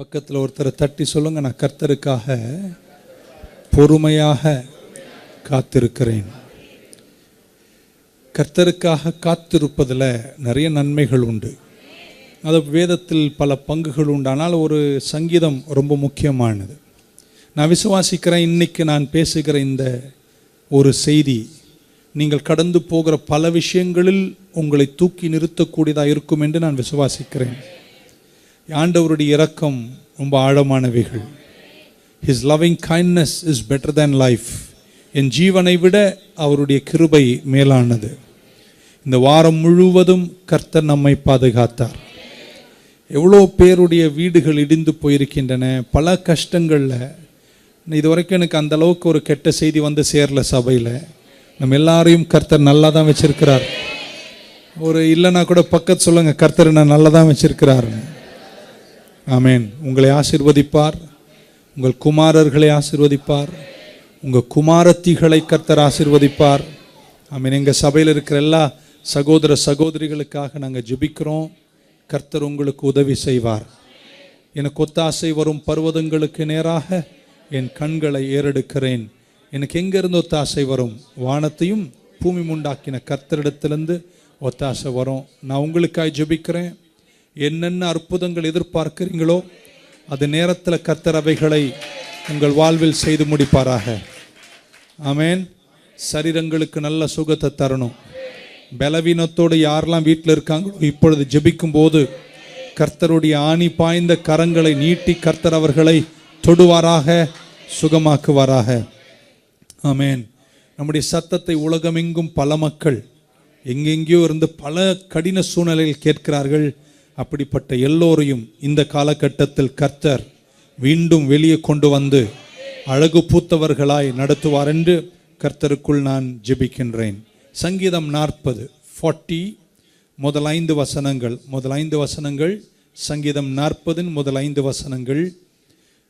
பக்கத்தில் ஒருத்தரை தட்டி சொல்லுங்க நான் கர்த்தருக்காக பொறுமையாக காத்திருக்கிறேன். கர்த்தருக்காக காத்திருப்பதில் நிறைய நன்மைகள் உண்டு. அது வேதத்தில் பல பங்குகள் உண்டு. ஆனால் ஒரு சங்கீதம் ரொம்ப முக்கியமானது. நான் விசுவாசிக்கிறேன் இன்னைக்கு நான் பேசுகிற இந்த ஒரு செய்தி நீங்கள் கடந்து போகிற பல விஷயங்களில் உங்களை தூக்கி நிறுத்தக்கூடியதாக இருக்கும் என்று நான் விசுவாசிக்கிறேன். ஆண்டவருடைய இரக்கம் ரொம்ப ஆழமானவைகள். His loving kindness is better than life என் ஜீவனை விட அவருடைய கிருபை மேலானது. இந்த வாரம் முழுவதும் கர்த்தர் நம்மை பாதுகாத்தார். எவ்வளோ பேருடைய வீடுகள் இடிந்து போயிருக்கின்றன. பல கஷ்டங்களில். இது வரைக்கும் எனக்கு அந்த அளவுக்கு ஒரு கெட்ட செய்தி வந்து சேரல சபையில். நம்ம எல்லாரையும் கர்த்தர் நல்லா தான் வச்சுருக்கிறார். ஒரு இல்லைன்னா கூட பக்கத்து சொல்லுங்கள் கர்த்தர் நான் நல்லா தான் வச்சுருக்கிறாருன்னு. ஆமேன். உங்களை ஆசிர்வதிப்பார். உங்கள் குமாரர்களை ஆசிர்வதிப்பார். உங்கள் குமாரத்திகளை கர்த்தர் ஆசிர்வதிப்பார். ஆமீன். எங்கள் சபையில் இருக்கிற எல்லா சகோதர சகோதரிகளுக்காக நாங்கள் ஜெபிக்கிறோம். கர்த்தர் உங்களுக்கு உதவி செய்வார். எனக்கு ஒத்தாசை வரும் பர்வதங்களுக்கு நேராக என் கண்களை ஏறெடுக்கிறேன். எனக்கு எங்கேருந்து ஒத்தாசை வரும்? வானத்தையும் பூமி முண்டாக்கின கர்த்தரிடத்திலிருந்து ஒத்தாசை வரும். நான் உங்களுக்காய் ஜெபிக்கிறேன். என்னென்ன அற்புதங்கள் எதிர்பார்க்கிறீங்களோ அது நேரத்தில் கத்தரவைகளை உங்கள் வாழ்வில் செய்து முடிப்பாராக. ஆமேன். சரீரங்களுக்கு நல்ல சுகத்தை தரணும். பலவீனத்தோடு யாரெல்லாம் வீட்டில் இருக்காங்களோ இப்பொழுது ஜெபிக்கும் போது கர்த்தருடைய ஆணி பாய்ந்த கரங்களை நீட்டி கர்த்தர் அவர்களை தொடுவாராக சுகமாக்குவாராக. ஆமேன். நம்முடைய சத்தத்தை உலகமெங்கும் பல மக்கள் எங்கெங்கேயோ இருந்து பல கடின சூழ்நிலையில் கேட்கிறார்கள். அப்படிப்பட்ட எல்லோரையும் இந்த காலகட்டத்தில் கர்த்தர் மீண்டும் வெளியே கொண்டு வந்து அழகு பூத்தவர்களாய் நடத்துவார் என்று கர்த்தருக்குள் நான் ஜெபிக்கின்றேன். சங்கீதம் நாற்பது ஃபார்ட்டி முதல் ஐந்து வசனங்கள் முதல் ஐந்து வசனங்கள் சங்கீதம் நாற்பதின் முதல் ஐந்து வசனங்கள்.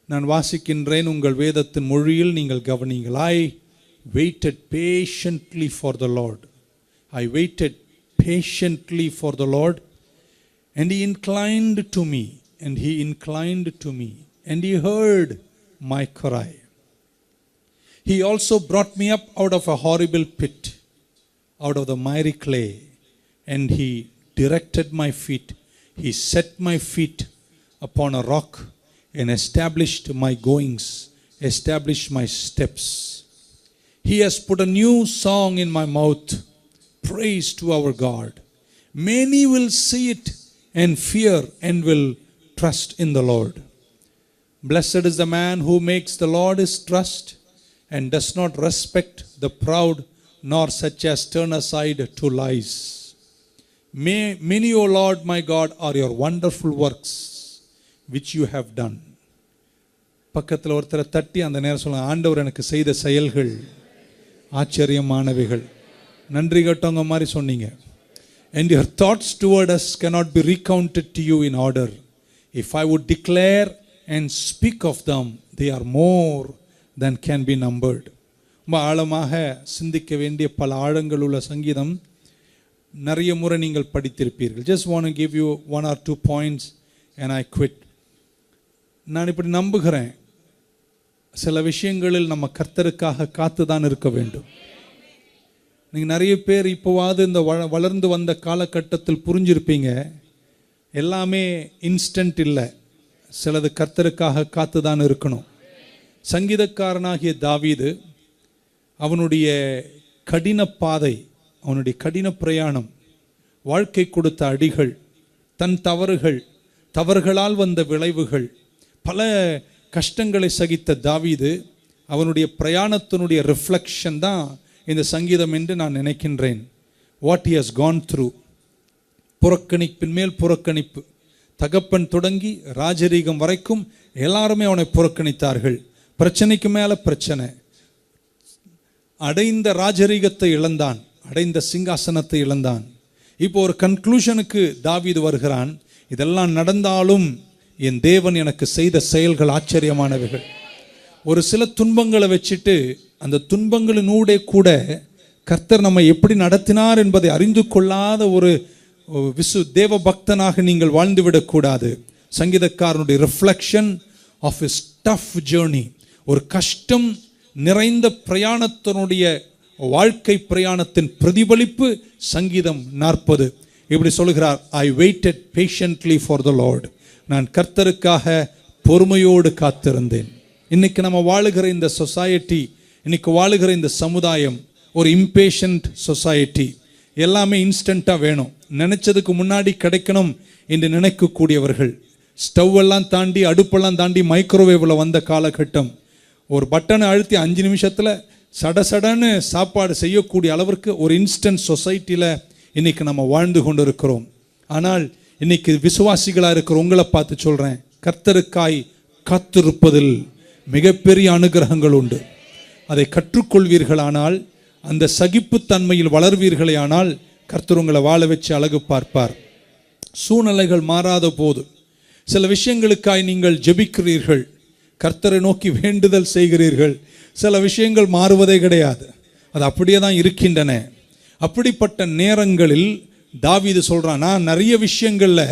நான் வாசிக்கின்றேன் உங்கள் வேதத்தின் மொழியில் நீங்கள் கவனிங்கள் I waited patiently for the Lord I waited patiently for the Lord And he inclined to me, and he inclined to me, and he heard my cry. He also brought me up out of a horrible pit, out of the miry clay, and he directed my feet. He set my feet upon a rock and established my goings, established my steps. He has put a new song in my mouth, praise to our God. Many will see it and fear and will trust in the Lord. Blessed is the man who makes the Lord his trust and does not respect the proud, nor such as turn aside to lies. May, many, O Lord my God, are your wonderful works which you have done. பக்கத்தில் ஒருத்தரை தட்டி அந்த நேரம் சொல்லுங்க ஆண்டவர் எனக்கு செய்த செயல்கள் ஆச்சரியமானவைகள் நன்றி கட்டவங்க மாதிரி சொன்னீங்க and your thoughts toward us cannot be recounted to you in order. If I would declare and speak of them, they are more than can be numbered. ரொம்ப ஆழமாக சிந்திக்க வேண்டிய பல ஆழங்கள் உள்ள சங்கீதம் நிறைய முறை நீங்கள் படித்திருப்பீர்கள் just want give you one or two points and I quit நான் இப்படி நம்புகிறேன் சில விஷயங்களில் நம்ம கர்த்தருக்காக காத்து தான் இருக்க வேண்டும் நீங்கள் நிறைய பேர் இப்போவாது இந்த வள வளர்ந்து வந்த காலகட்டத்தில் புரிஞ்சிருப்பீங்க. எல்லாமே இன்ஸ்டன்ட் இல்லை. சிலது கர்த்தருக்காக காத்து தான் இருக்கணும். சங்கீதக்காரனாகிய தாவீது அவனுடைய கடின பாதை அவனுடைய கடின பிரயாணம் வாழ்க்கை கொடுத்த அடிகள் தன் தவறுகள் தவறுகளால் வந்த விளைவுகள் பல கஷ்டங்களை சகித்த தாவீது அவனுடைய பிரயாணத்தினுடைய ரிஃப்ளெக்ஷன் தான் இந்த சங்கீதம் என்று நான் நினைக்கின்றேன். What he has gone through புறக்கணிப்பின் மேல் புறக்கணிப்பு. தகப்பன் தொடங்கி ராஜரீகம் வரைக்கும் எல்லாருமே அவனை புறக்கணித்தார்கள். பிரச்சனைக்கு மேலே பிரச்சனை. அடைந்த ராஜரீகத்தை இழந்தான். அடைந்த சிங்காசனத்தை இழந்தான். இப்போ ஒரு கன்க்ளூஷனுக்கு தாவீது வருகிறான். இதெல்லாம் நடந்தாலும் என் தேவன் எனக்கு செய்த செயல்கள் ஆச்சரியமானவைகள். ஒரு சில துன்பங்களை வச்சுட்டு அந்த துன்பங்களினூடே கூட கர்த்தர் நம்மை எப்படி நடத்தினார் என்பதை அறிந்து கொள்ளாத ஒரு விசு தேவ பக்தனாக நீங்கள் வாழ்ந்துவிடக்கூடாது சங்கீதக்காரனுடைய reflection of is tough journey ஒரு கஷ்டம் நிறைந்த பிரயாணத்தினுடைய வாழ்க்கை பிரயாணத்தின் பிரதிபலிப்பு சங்கீதம் நாற்பது. இப்படி சொல்கிறார் I waited patiently for the Lord நான் கர்த்தருக்காக பொறுமையோடு காத்திருந்தேன். இன்னைக்கு நம்ம வாழுகிற இந்த சொசைட்டி இன்னைக்கு வாழுகிற இந்த சமுதாயம் ஒரு இம்பேஷண்ட் சொசைட்டி எல்லாமே இன்ஸ்டண்ட்டாக வேணும். நினைச்சதுக்கு முன்னாடி கிடைக்கணும் என்று நினைக்கக்கூடியவர்கள். ஸ்டவ் எல்லாம் தாண்டி அடுப்பெல்லாம் தாண்டி மைக்ரோவேவில் வந்த காலகட்டம். ஒரு பட்டனை அழுத்தி அஞ்சு நிமிஷத்தில் சட சடன்னு சாப்பாடு செய்யக்கூடிய அளவிற்கு ஒரு இன்ஸ்டன்ட் சொசைட்டியில் இன்றைக்கி நம்ம வாழ்ந்து கொண்டு இருக்கிறோம் ஆனால் இன்றைக்கி விசுவாசிகளாக இருக்கிற உங்களை பார்த்து சொல்கிறேன் கர்த்தருக்காய் காத்திருப்பதில் மிகப்பெரிய அனுகிரகங்கள் உண்டு. அதை கற்றுக்கொள்வீர்களானால் அந்த சகிப்புத்தன்மையில் வளர்வீர்களேயானால் கர்த்தர் உங்களை வாழ வச்சு அழகு பார்ப்பார். சூழ்நிலைகள் மாறாத போது சில விஷயங்களுக்காய் நீங்கள் ஜெபிக்கிறீர்கள் கர்த்தரை நோக்கி வேண்டுதல் செய்கிறீர்கள் சில விஷயங்கள் மாறுவதே கிடையாது. அது அப்படியே தான் இருக்கின்றன. அப்படிப்பட்ட நேரங்களில் தாவிது சொல்கிறான் நான் நிறைய விஷயங்களில்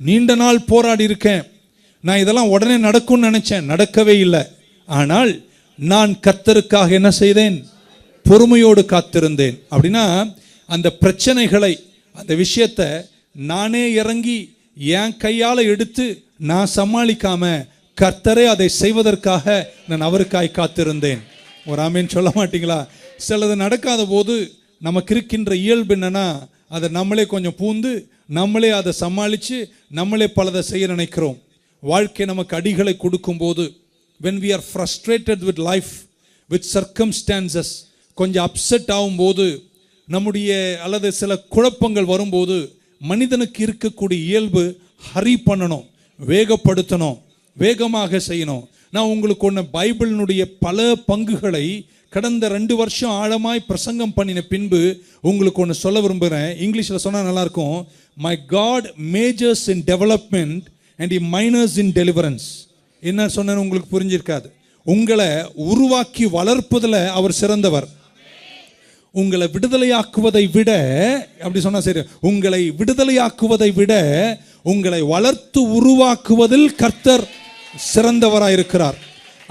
நீண்ட நாள் போராடி இருக்கேன். நான் இதெல்லாம் உடனே நடக்கும்னு நினச்சேன் நடக்கவே இல்லை. ஆனால் நான் கர்த்தருக்காக என்ன செய்தேன்? பொறுமையோடு காத்திருந்தேன். அப்படின்னா அந்த பிரச்சனைகளை அந்த விஷயத்தை நானே இறங்கி என் கையால் எடுத்து நான் சமாளிக்காம கர்த்தரே அதை செய்வதற்காக நான் அவருக்காய் காத்திருந்தேன். ஒரு ஆமீன் சொல்ல மாட்டீங்களா? சிலது நடக்காத போது நமக்கு இருக்கின்ற இயல்பு என்னன்னா அதை நம்மளே கொஞ்சம் பூந்து நம்மளே அதை சமாளித்து நம்மளே பலதை செய்ய நினைக்கிறோம். வாழ்க்கை நமக்கு அடிகளை கொடுக்கும்போது when we are frustrated with life with circumstances கொஞ்சம் அப்செட் ஆகும்போது நம்முடைய அல்லது சில குழப்பங்கள் வரும்போது மனிதனுக்கு இருக்கக்கூடிய இயல்பு ஹரி பண்ணணும் வேகப்படுத்தணும் வேகமாக செய்யணும். நான் உங்களுக்கு ஒன்று பைபிளினுடைய பல பங்குகளை கடந்த ரெண்டு வருஷம் ஆழமாய் பிரசங்கம் பண்ணின பின்பு உங்களுக்கு ஒன்று சொல்ல விரும்புகிறேன். இங்கிலீஷில் சொன்னால் நல்லாயிருக்கும். My God majors in development and a minors in deliverance என்ன சொன்னேன்னு உங்களுக்கு புரிஞ்சிருக்காது. உங்களை உருவாக்கி வளர்ப்பதில் அவர் சிறந்தவர். உங்களை விடுதலையாக்குவதை விட அப்படி சொன்னா சரி உங்களை விடுதலையாக்குவதை விட உங்களை வளர்த்து உருவாக்குவதில் கர்த்தர் சிறந்தவராக இருக்கிறார்.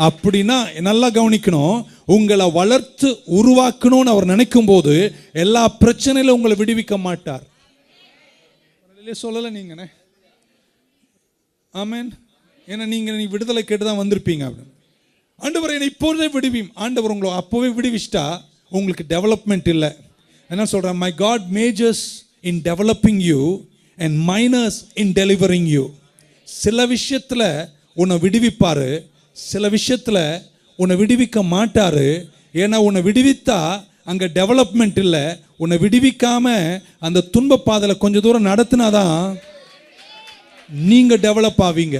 அப்படின்னா நல்லா கவனிக்கணும் உங்களை வளர்த்து உருவாக்கணும்னு அவர் நினைக்கும் போது எல்லா பிரச்சனையிலும் உங்களை விடுவிக்க மாட்டார். சொல்லலை நீங்கண்ணே ஆமேன். ஏன்னா நீங்கள் நீ விடுதலை கேட்டு தான் வந்திருப்பீங்க அப்படின்னு. ஆண்டவர் என்னை இப்போதே விடுவீம். ஆண்டவர் உங்களை அப்போவே விடுவிச்சிட்டா உங்களுக்கு டெவலப்மெண்ட் இல்லை. என்ன சொல்கிறேன் my God majors in developing you and minors in delivering you சில விஷயத்தில் உன்னை விடுவிப்பார். சில விஷயத்தில் உன்னை விடுவிக்க மாட்டார். ஏன்னா உன்னை விடுவித்தா அங்கே டெவலப்மெண்ட் இல்லை. உன்னை விடுவிக்காம அந்த துன்ப பாதையில் கொஞ்சம் தூரம் நடத்தினாதான் நீங்கள் டெவலப் ஆவீங்க.